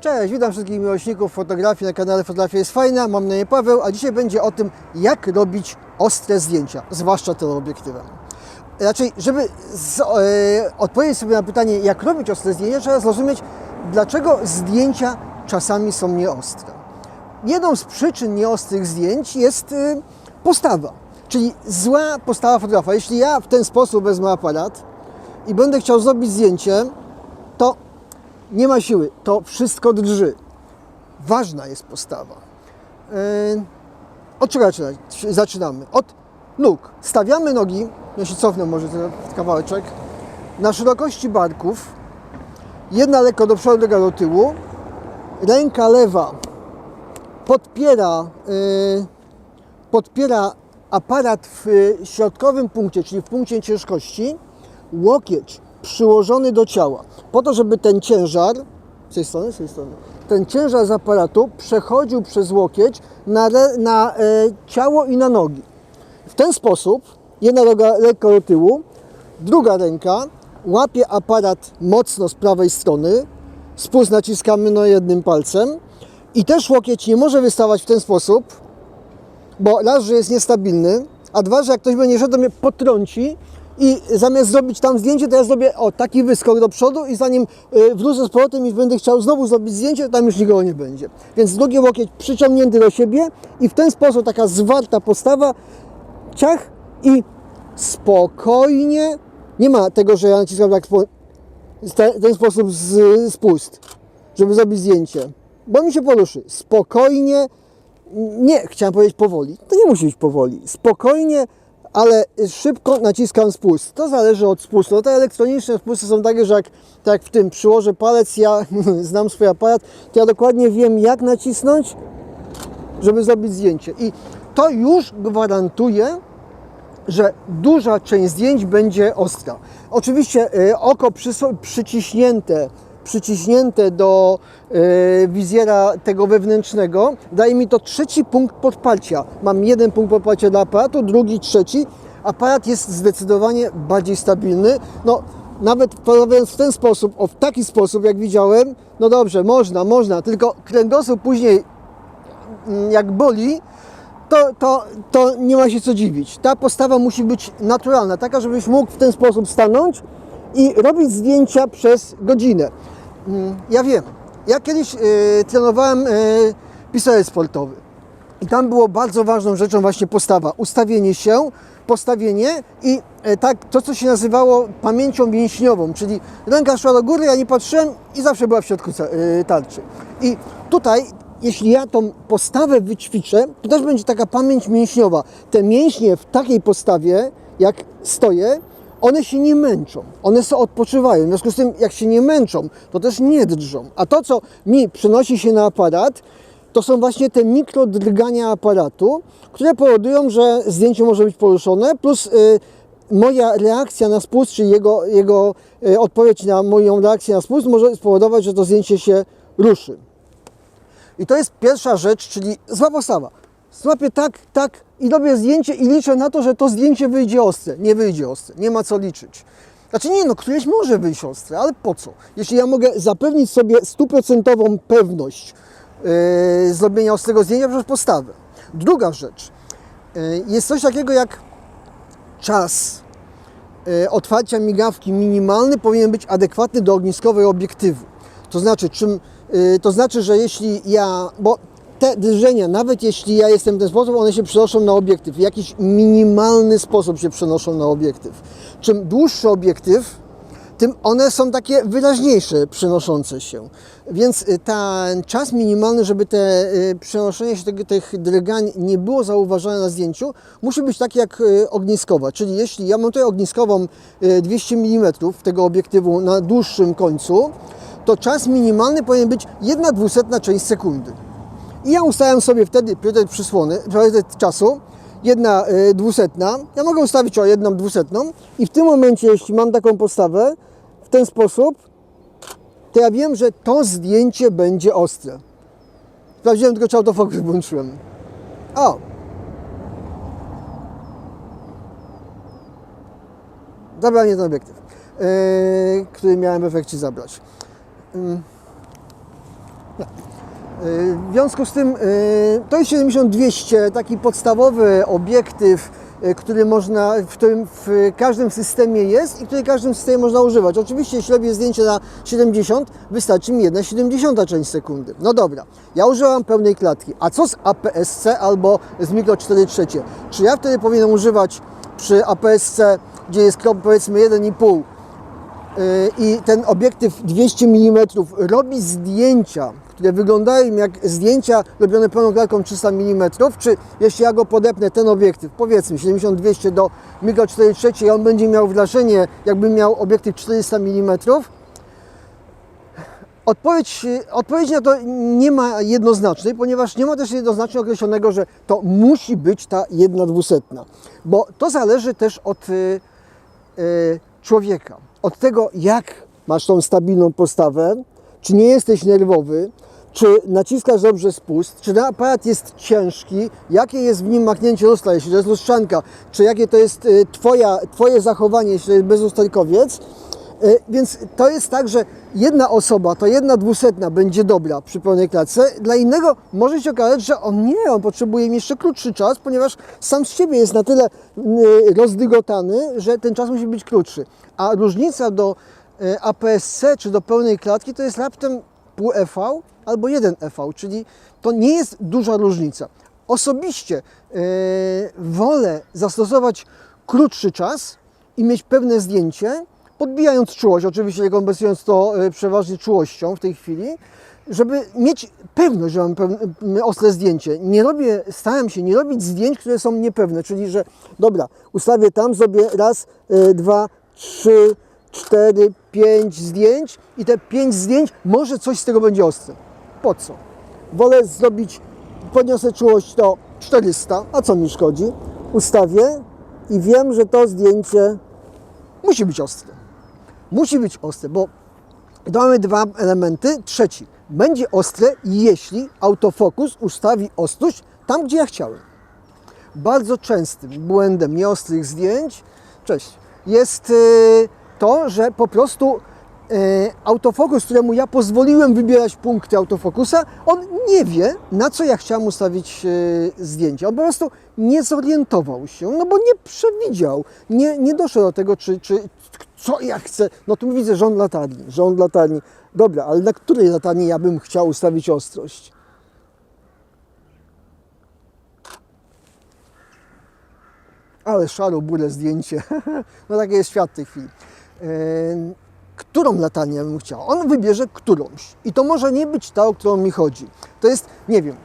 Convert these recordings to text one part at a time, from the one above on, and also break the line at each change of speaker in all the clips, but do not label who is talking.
Cześć, witam wszystkich miłośników fotografii na kanale Fotografia jest fajna. Mam na imię Paweł, a dzisiaj będzie o tym, jak robić ostre zdjęcia, zwłaszcza teleobiektywem. Raczej, żeby z, e, odpowiedzieć sobie na pytanie, jak robić ostre zdjęcia, trzeba zrozumieć, dlaczego zdjęcia czasami są nieostre. Jedną z przyczyn nieostrych zdjęć jest e, postawa, czyli zła postawa fotografa. Jeśli ja w ten sposób wezmę aparat i będę chciał zrobić zdjęcie, to nie ma siły, to wszystko drży. Ważna jest postawa. Yy, od czego zaczynamy? Od nóg. Stawiamy nogi, ja się cofnę może ten kawałeczek, na szerokości barków, jedna lekko do przodu, druga do tyłu, ręka lewa podpiera, yy, podpiera aparat w środkowym punkcie, czyli w punkcie ciężkości, łokieć przyłożony do ciała, po to, żeby ten ciężar, z tej strony, z tej strony, ten ciężar z aparatu przechodził przez łokieć na, na e, ciało i na nogi. W ten sposób jedna noga lekko do tyłu, druga ręka łapie aparat mocno z prawej strony, spust naciskamy no jednym palcem i też łokieć nie może wystawać w ten sposób, bo raz, że jest niestabilny, a dwa, że jak ktoś będzie szedł, to mnie potrąci i zamiast zrobić tam zdjęcie, to ja zrobię o taki wyskok do przodu i zanim y, wrócę z powrotem i będę chciał znowu zrobić zdjęcie, to tam już nikogo nie będzie. Więc drugi łokieć przyciągnięty do siebie i w ten sposób taka zwarta postawa, ciach i spokojnie, nie ma tego, że ja naciskam tak w ten, sposób z, spust, żeby zrobić zdjęcie, bo mi się poruszy. Spokojnie, nie, chciałem powiedzieć powoli, to nie musi być powoli, spokojnie, ale szybko naciskam spust. To zależy od spustu. No te elektroniczne spusty są takie, że jak, tak jak w tym przyłożę palec, ja znam swój aparat, to ja dokładnie wiem jak nacisnąć, żeby zrobić zdjęcie. I to już gwarantuje, że duża część zdjęć będzie ostra. Oczywiście y, oko przyciśnięte, przyciśnięte do y, wizjera tego wewnętrznego daje mi to trzeci punkt podparcia. Mam jeden punkt podparcia dla aparatu, drugi, trzeci. Aparat jest zdecydowanie bardziej stabilny. No, nawet robiąc w ten sposób, o w taki sposób jak widziałem, no dobrze, można, można, tylko kręgosłup później mm, jak boli, to, to, to nie ma się co dziwić. Ta postawa musi być naturalna, taka, żebyś mógł w ten sposób stanąć i robić zdjęcia przez godzinę. Ja wiem, ja kiedyś e, trenowałem e, pistolet sportowy i tam było bardzo ważną rzeczą właśnie postawa, ustawienie się, postawienie i e, tak to, co się nazywało pamięcią mięśniową, czyli ręka szła do góry, ja nie patrzyłem i zawsze była w środku tarczy. I tutaj jeśli ja tą postawę wyćwiczę, to też będzie taka pamięć mięśniowa. Te mięśnie w takiej postawie, jak stoję, one się nie męczą, one sobie odpoczywają. W związku z tym, jak się nie męczą, to też nie drżą. A to, co mi przenosi się na aparat, to są właśnie te mikrodrgania aparatu, które powodują, że zdjęcie może być poruszone, plus y, moja reakcja na spust, czyli jego, jego y, odpowiedź na moją reakcję na spust może spowodować, że to zdjęcie się ruszy. I to jest pierwsza rzecz, czyli zła postawa. Złapię tak, tak i robię zdjęcie i liczę na to, że to zdjęcie wyjdzie ostre. Nie wyjdzie ostre, nie ma co liczyć. Znaczy nie, no któreś może wyjść ostre, ale po co? Jeśli ja mogę zapewnić sobie stuprocentową pewność yy, zrobienia ostrego zdjęcia przez postawę. Druga rzecz. Yy, jest coś takiego jak czas e, otwarcia migawki minimalny powinien być adekwatny do ogniskowej obiektywu. To znaczy, czym, e, to znaczy, że jeśli ja, bo te drżenia, nawet jeśli ja jestem w ten sposób, one się przenoszą na obiektyw. W jakiś minimalny sposób się przenoszą na obiektyw. Czym dłuższy obiektyw, tym one są takie wyraźniejsze, przenoszące się. Więc y, ten czas minimalny, żeby te y, przenoszenie się tego, tych drgań nie było zauważone na zdjęciu, musi być taki jak y, ogniskowa. Czyli jeśli ja montuję ogniskową y, 200 mm tego obiektywu na dłuższym końcu, to czas minimalny powinien być 1 dwusetna część sekundy. I ja ustawiam sobie wtedy priorytet przysłony, priorytet czasu, jedna y, dwusetna. Ja mogę ustawić o jedną dwusetną i w tym momencie, jeśli mam taką postawę, w ten sposób, to ja wiem, że to zdjęcie będzie ostre. Sprawdziłem, tylko czy autofokus włączyłem. O! Zabrał mnie ten obiektyw, yy, który miałem w efekcie zabrać. Ym. Y, W związku z tym y, to jest 70-200, taki podstawowy obiektyw, y, który można, w którym w każdym systemie jest i który w każdym systemie można używać. Oczywiście jeśli robię zdjęcie na 70, wystarczy mi jedna 70 część sekundy. No dobra, ja używam pełnej klatki. A co z APS-C albo z mikro 4 trzecie? Czy ja wtedy powinienem używać przy APS-C, gdzie jest krop powiedzmy 1,5 Yy, i ten obiektyw 200 mm robi zdjęcia, które wyglądają jak zdjęcia robione pełną klatką 300 mm, czy jeśli ja go podepnę, ten obiektyw, powiedzmy 70-200 do mikro 4 trzecie i on będzie miał wrażenie, jakby miał obiektyw 400 mm, Odpowiedź, odpowiedź na to nie ma jednoznacznej, ponieważ nie ma też jednoznacznie określonego, że to musi być ta jedna dwusetna, bo to zależy też od y, y, człowieka, od tego jak masz tą stabilną postawę, czy nie jesteś nerwowy, czy naciskasz dobrze spust, czy ten aparat jest ciężki, jakie jest w nim machnięcie lustra, jeśli to jest lustrzanka, czy jakie to jest y, twoja, Twoje zachowanie, jeśli to jest bezusterkowiec. Y, Więc to jest tak, że jedna osoba, to jedna dwusetna będzie dobra przy pełnej klatce, dla innego może się okazać, że on nie, on potrzebuje jeszcze krótszy czas, ponieważ sam z siebie jest na tyle y, rozdygotany, że ten czas musi być krótszy. A różnica do y, APS-C czy do pełnej klatki to jest raptem pół EV albo 1 EV, czyli to nie jest duża różnica. Osobiście y, wolę zastosować krótszy czas i mieć pewne zdjęcie, podbijając czułość, oczywiście kompensując to y, przeważnie czułością w tej chwili, żeby mieć pewność, że mam pewne, ostre zdjęcie. Nie robię, staram się nie robić zdjęć, które są niepewne, czyli że dobra, ustawię tam, zrobię raz, y, dwa, trzy, cztery, pięć zdjęć i te pięć zdjęć, może coś z tego będzie ostre. Po co? Wolę zrobić, podniosę czułość do 400, a co mi szkodzi? Ustawię i wiem, że to zdjęcie musi być ostre. Musi być ostre, bo to mamy dwa elementy. Trzeci, będzie ostre, jeśli autofokus ustawi ostrość tam, gdzie ja chciałem. Bardzo częstym błędem nieostrych zdjęć, cześć, jest y, to, że po prostu y, autofokus, któremu ja pozwoliłem wybierać punkty autofokusa, on nie wie, na co ja chciałem ustawić y, zdjęcie. On po prostu nie zorientował się, no bo nie przewidział, nie, nie doszedł do tego, czy, czy co ja chcę. No tu widzę rząd latarni, rząd latarni. Dobra, ale na której latarni ja bym chciał ustawić ostrość? Ale szaro burę zdjęcie. No takie jest świat w tej chwili. Którą latarnię ja bym chciał? On wybierze którąś. I to może nie być ta, o którą mi chodzi. To jest, nie wiem,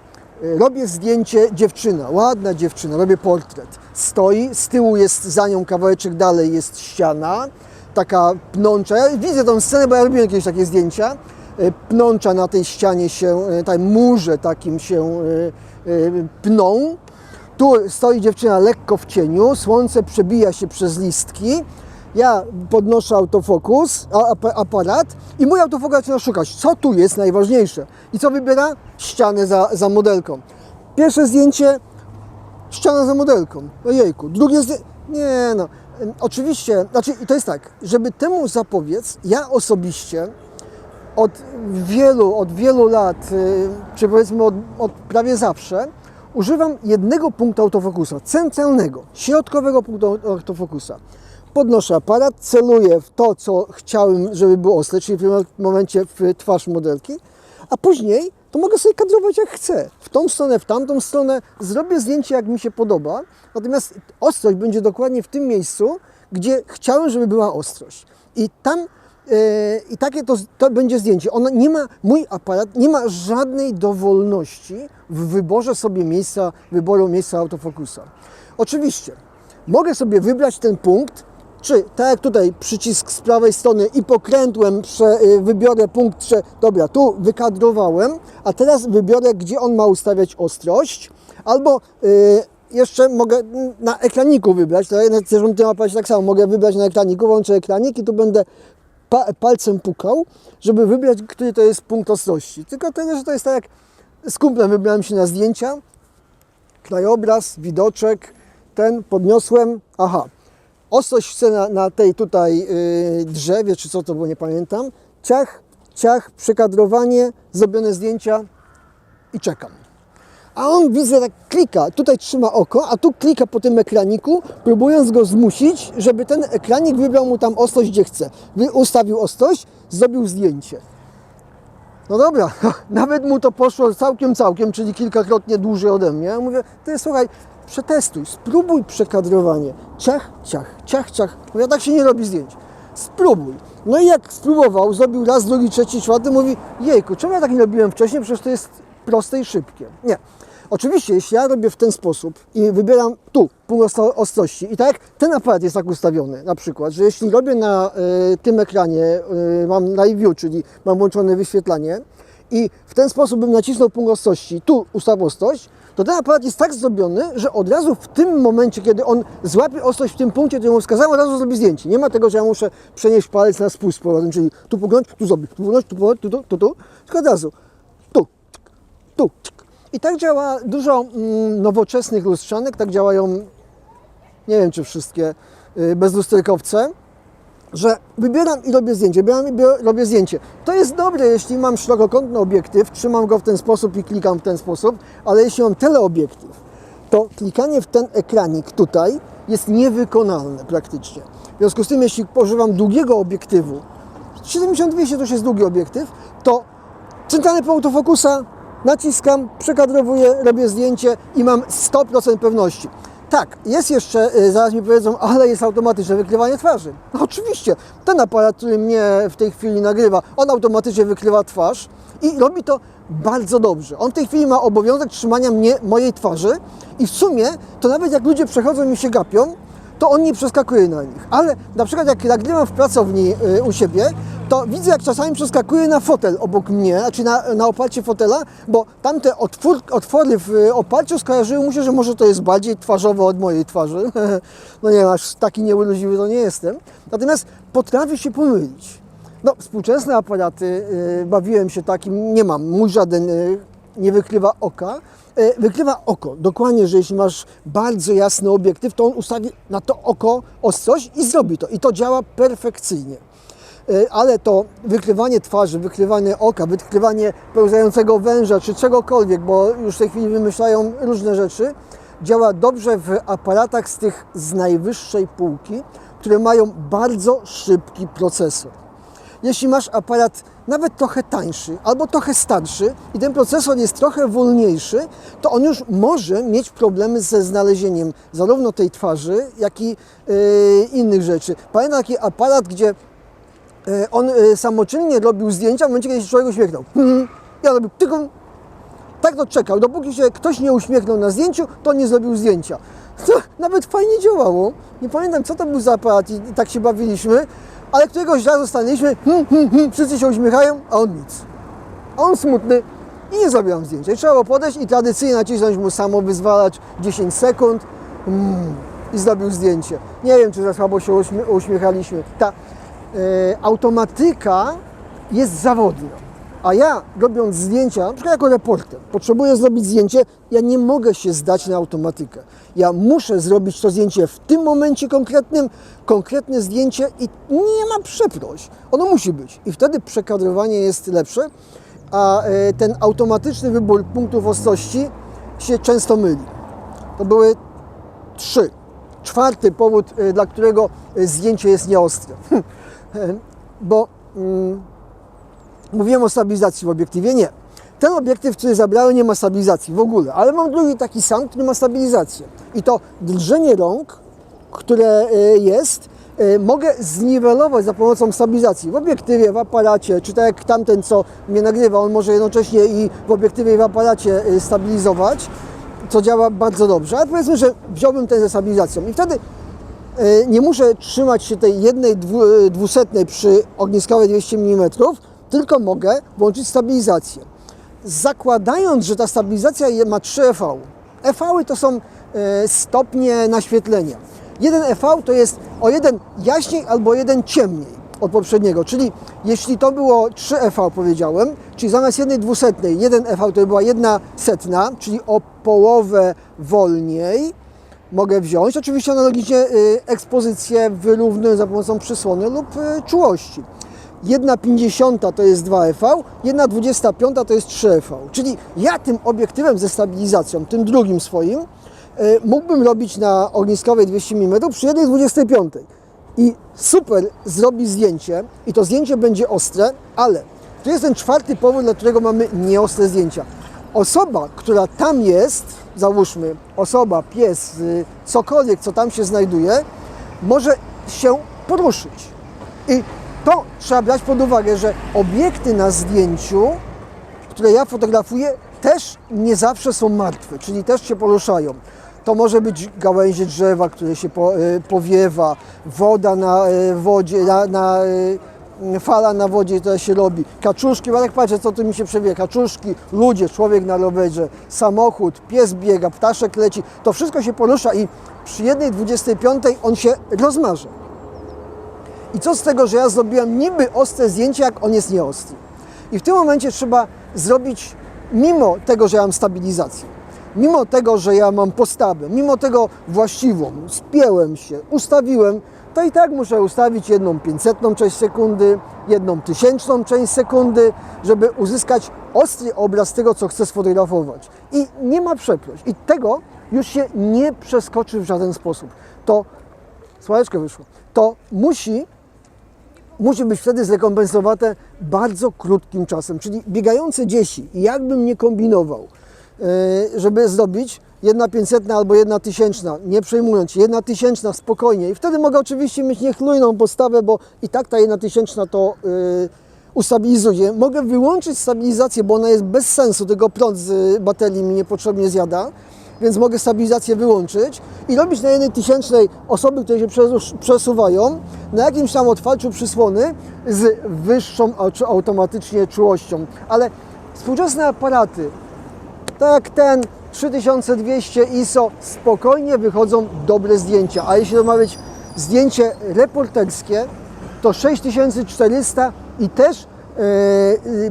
e, robię zdjęcie dziewczyna, ładna dziewczyna, robię portret. Stoi, z tyłu jest za nią kawałeczek dalej jest ściana, taka pnącza. Ja widzę tą scenę, bo ja robiłem jakieś takie zdjęcia. E, Pnącza na tej ścianie się, e, tej murze takim się e, pną. Tu stoi dziewczyna lekko w cieniu, słońce przebija się przez listki. Ja podnoszę autofokus, aparat i mój autofokus zaczyna szukać, co tu jest najważniejsze. I co wybiera? Ścianę za, za modelką. Pierwsze zdjęcie, ściana za modelką. Ojejku. Drugie zdjęcie, nie no. Oczywiście, znaczy to jest tak, żeby temu zapobiec, ja osobiście od wielu, od wielu lat, y, czy powiedzmy od, od prawie zawsze, używam jednego punktu autofokusa, centralnego, środkowego punktu autofokusa. Podnoszę aparat, celuję w to, co chciałem, żeby było ostre, czyli w tym momencie w twarz modelki, a później to mogę sobie kadrować jak chcę. W tą stronę, w tamtą stronę, zrobię zdjęcie jak mi się podoba, natomiast ostrość będzie dokładnie w tym miejscu, gdzie chciałem, żeby była ostrość. I tam Yy, I takie to, to będzie zdjęcie. Ono nie ma, mój aparat nie ma żadnej dowolności w wyborze sobie miejsca, wyboru miejsca autofokusa. Oczywiście, mogę sobie wybrać ten punkt, czy tak jak tutaj przycisk z prawej strony i pokrętłem prze, yy, wybiorę punkt, że dobra, tu wykadrowałem, a teraz wybiorę, gdzie on ma ustawiać ostrość, albo yy, jeszcze mogę na ekraniku wybrać, to w tym aparacie tak samo, mogę wybrać na ekraniku, włączę ekranik i tu będę pa, palcem pukał, żeby wybrać, który to jest punkt ostrości. Tylko tyle, że to jest tak jak z kumplem wybrałem się na zdjęcia, krajobraz, widoczek, ten podniosłem, aha, chcę na, na tej tutaj yy, drzewie, czy co to było, nie pamiętam, ciach ciach, przekadrowanie, zrobione zdjęcia i czekam. A on widzę, tak klika, tutaj trzyma oko, a tu klika po tym ekraniku, próbując go zmusić, żeby ten ekranik wybrał mu tam ostrość, gdzie chce. Ustawił ostrość, zrobił zdjęcie. No dobra, nawet mu to poszło całkiem, całkiem, czyli kilkakrotnie dłużej ode mnie. Ja mówię, ty słuchaj, przetestuj, spróbuj przekadrowanie. Ciach, ciach, ciach, ciach. Mówię, tak się nie robi zdjęć. Spróbuj. No i jak spróbował, zrobił raz, drugi, trzeci, czwarty, mówi, jejku, czemu ja tak nie robiłem wcześniej, przecież to jest proste i szybkie. Nie. Oczywiście, jeśli ja robię w ten sposób i wybieram tu ostro- ostrości i tak ten aparat jest tak ustawiony, na przykład, że jeśli robię na y, tym ekranie, y, mam live view, czyli mam włączone wyświetlanie i w ten sposób bym nacisnął punkt ostrości, tu ustaw ostrość, to ten aparat jest tak zrobiony, że od razu w tym momencie, kiedy on złapie ostrość w tym punkcie, który mu wskazałem, od razu zrobi zdjęcie. Nie ma tego, że ja muszę przenieść palec na spust z powrotem, czyli tu pognąć, tu zrobić, tu pognąć, tu pognąć, tu, tu, tu, tu, tylko od razu tu, tu. I tak działa dużo mm, nowoczesnych lustrzanek, tak działają, nie wiem czy wszystkie y, bezlusterkowce, że wybieram i robię zdjęcie, wybieram i robię zdjęcie. To jest dobre, jeśli mam szerokokątny obiektyw, trzymam go w ten sposób i klikam w ten sposób, ale jeśli mam teleobiektyw, to klikanie w ten ekranik tutaj jest niewykonalne praktycznie. W związku z tym, jeśli pożywam długiego obiektywu, 70-200 to jest długi obiektyw, to centralny punkt autofokusa, naciskam, przekadrowuję, robię zdjęcie i mam 100% pewności. Tak, jest jeszcze, y, zaraz mi powiedzą, ale jest automatyczne wykrywanie twarzy. No, oczywiście, ten aparat, który mnie w tej chwili nagrywa, on automatycznie wykrywa twarz i robi to bardzo dobrze. On w tej chwili ma obowiązek trzymania mnie, mojej twarzy i w sumie to nawet jak ludzie przechodzą i się gapią, to on nie przeskakuje na nich. Ale na przykład jak nagrywam w pracowni y, u siebie, to widzę jak czasami przeskakuje na fotel obok mnie, znaczy na, na oparcie fotela, bo tamte otwór, otwory w y, oparciu skojarzyły mu się, że może to jest bardziej twarzowo od mojej twarzy. No nie aż taki nieurodziwy to nie jestem. Natomiast potrafię się pomylić. No, współczesne aparaty, y, bawiłem się takim, nie mam, mój żaden nie wykrywa oka. Y, wykrywa oko. Dokładnie, że jeśli masz bardzo jasny obiektyw, to on ustawi na to oko ostrość i zrobi to. I to działa perfekcyjnie. Y, Ale to wykrywanie twarzy, wykrywanie oka, wykrywanie pełzającego węża czy czegokolwiek, bo już w tej chwili wymyślają różne rzeczy, działa dobrze w aparatach z tych z najwyższej półki, które mają bardzo szybki procesor. Jeśli masz aparat nawet trochę tańszy albo trochę starszy i ten procesor jest trochę wolniejszy, to on już może mieć problemy ze znalezieniem zarówno tej twarzy, jak i yy, innych rzeczy. Pamiętam taki aparat, gdzie yy, on yy, samoczynnie robił zdjęcia w momencie, kiedy się człowiek uśmiechnął. Ja robił tylko tak to czekał. Dopóki się ktoś nie uśmiechnął na zdjęciu, to nie zrobił zdjęcia. To nawet fajnie działało. Nie pamiętam, co to był za aparat i, i tak się bawiliśmy, ale któregoś razu stanęliśmy, hmm, hmm, hmm, wszyscy się uśmiechają, a on nic. A on smutny i nie zrobił nam zdjęcia. I trzeba było podejść i tradycyjnie nacisnąć mu samo wyzwalać 10 sekund mm, i zrobił zdjęcie. Nie wiem, czy za słabo się uśmie- uśmiechaliśmy. Ta e, automatyka jest zawodna. A ja, robiąc zdjęcia, na przykład jako reporter, potrzebuję zrobić zdjęcie, ja nie mogę się zdać na automatykę. Ja muszę zrobić to zdjęcie w tym momencie konkretnym, konkretne zdjęcie i nie ma przeproś. Ono musi być. I wtedy przekadrowanie jest lepsze, a e, ten automatyczny wybór punktów ostrości się często myli. To były trzy. Czwarty powód, y, dla którego y, zdjęcie jest nieostre. Bo mm, mówiłem o stabilizacji w obiektywie. Nie. Ten obiektyw, który zabrałem, nie ma stabilizacji w ogóle, ale mam drugi taki sam, który ma stabilizację. I to drżenie rąk, które y, jest, y, mogę zniwelować za pomocą stabilizacji w obiektywie, w aparacie, czy tak jak tamten, co mnie nagrywa, on może jednocześnie i w obiektywie, i w aparacie y, stabilizować, co działa bardzo dobrze. Ale powiedzmy, że wziąłbym ten ze stabilizacją i wtedy nie muszę trzymać się tej jednej dwu, dwusetnej przy ogniskowej 200 mm, tylko mogę włączyć stabilizację. Zakładając, że ta stabilizacja ma 3 EV. EV to są e, stopnie naświetlenia. Jeden EV to jest o jeden jaśniej albo jeden ciemniej od poprzedniego, czyli jeśli to było 3 EV powiedziałem, czyli zamiast jednej dwusetnej, jeden EV to była jedna setna, czyli o połowę wolniej, mogę wziąć. Oczywiście analogicznie y, ekspozycję wyrównuję za pomocą przysłony lub y, czułości. Jedna 50 to jest 2EV, jedna 25 to jest 3EV. Czyli ja tym obiektywem ze stabilizacją, tym drugim swoim, e, mógłbym robić na ogniskowej 200 mm przy jednej 25. I super zrobi zdjęcie i to zdjęcie będzie ostre, ale tu jest ten czwarty powód, dla którego mamy nieostre zdjęcia. Osoba, która tam jest, załóżmy, osoba, pies, y, cokolwiek, co tam się znajduje, może się poruszyć. I to trzeba brać pod uwagę, że obiekty na zdjęciu, które ja fotografuję, też nie zawsze są martwe, czyli też się poruszają. To może być gałęzie drzewa, które się y, powiewa, woda na y, wodzie, na, na y, fala na wodzie, która się robi, kaczuszki, jak patrzę, co tu mi się przewija, kaczuszki, ludzie, człowiek na rowerze, samochód, pies biega, ptaszek leci, to wszystko się porusza i przy jednej 25 on się rozmarza. I co z tego, że ja zrobiłem niby ostre zdjęcie, jak on jest nieostry. I w tym momencie trzeba zrobić, mimo tego, że ja mam stabilizację, mimo tego, że ja mam postawę, mimo tego właściwą, spięłem się, ustawiłem, to i tak muszę ustawić jedną pięćsetną część sekundy, jedną tysięczną część sekundy, żeby uzyskać ostry obraz tego, co chcę sfotografować. I nie ma przeproś. I tego już się nie przeskoczy w żaden sposób. To, słoneczko wyszło, to musi musi być wtedy zrekompensowane bardzo krótkim czasem. Czyli biegające dzieci, jakbym nie kombinował, e, żeby zrobić jedna pięćsetna albo jedna tysięczna, nie przejmując się, jedna tysięczna spokojnie. I wtedy mogę oczywiście mieć niechlujną postawę, bo i tak ta jedna tysięczna to yy, ustabilizuje. Mogę wyłączyć stabilizację, bo ona jest bez sensu, tylko prąd z baterii mi niepotrzebnie zjada więc mogę stabilizację wyłączyć i robić na jednej tysięcznej osoby, które się przesu- przesuwają na jakimś tam otwarciu przysłony z wyższą automatycznie czułością. Ale współczesne aparaty, tak jak ten 3200 ISO, spokojnie wychodzą dobre zdjęcia. A jeśli ma być zdjęcie reporterskie, to 6400 i też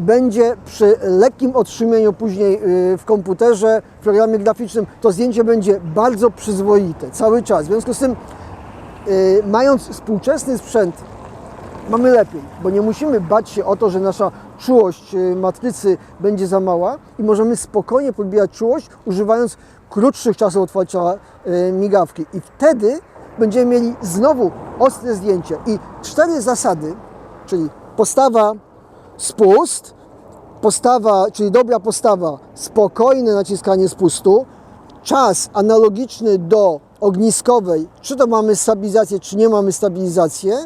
będzie przy lekkim otrzymieniu później e, w komputerze, w programie graficznym, to zdjęcie będzie bardzo przyzwoite cały czas. W związku z tym, mając współczesny sprzęt, mamy lepiej, bo nie musimy bać się o to, że nasza czułość y, matrycy będzie za mała i możemy spokojnie podbijać czułość, używając krótszych czasów otwarcia y, migawki. I wtedy będziemy mieli znowu ostre zdjęcie. I cztery zasady, czyli postawa, spust, postawa, czyli dobra postawa, spokojne naciskanie spustu, czas analogiczny do ogniskowej, czy to mamy stabilizację, czy nie mamy stabilizację.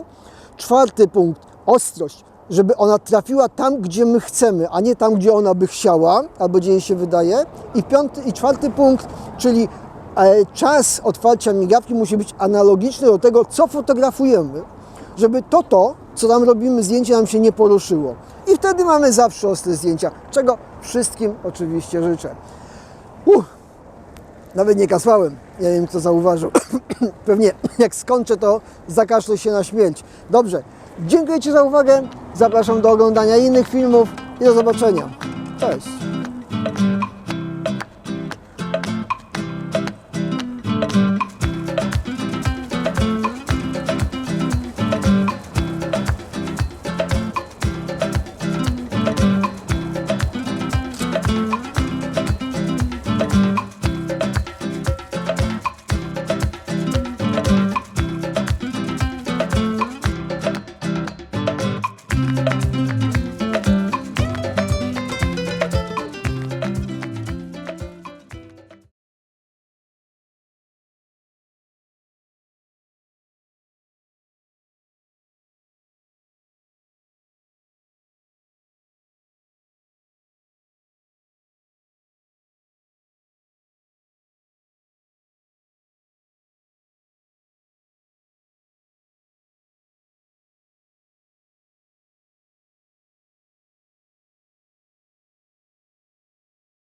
Czwarty punkt, ostrość, żeby ona trafiła tam, gdzie my chcemy, a nie tam, gdzie ona by chciała, albo gdzie jej się wydaje. I, piąty, i czwarty punkt, czyli e, czas otwarcia migawki musi być analogiczny do tego, co fotografujemy, żeby to, to, co tam robimy, zdjęcie nam się nie poruszyło. I wtedy mamy zawsze ostre zdjęcia, czego wszystkim oczywiście życzę. Uff, nawet nie kasłałem. Nie wiem, kto zauważył. Pewnie jak skończę, to zakaszlę się na śmierć. Dobrze. Dziękuję Ci za uwagę. Zapraszam do oglądania innych filmów i do zobaczenia. Cześć.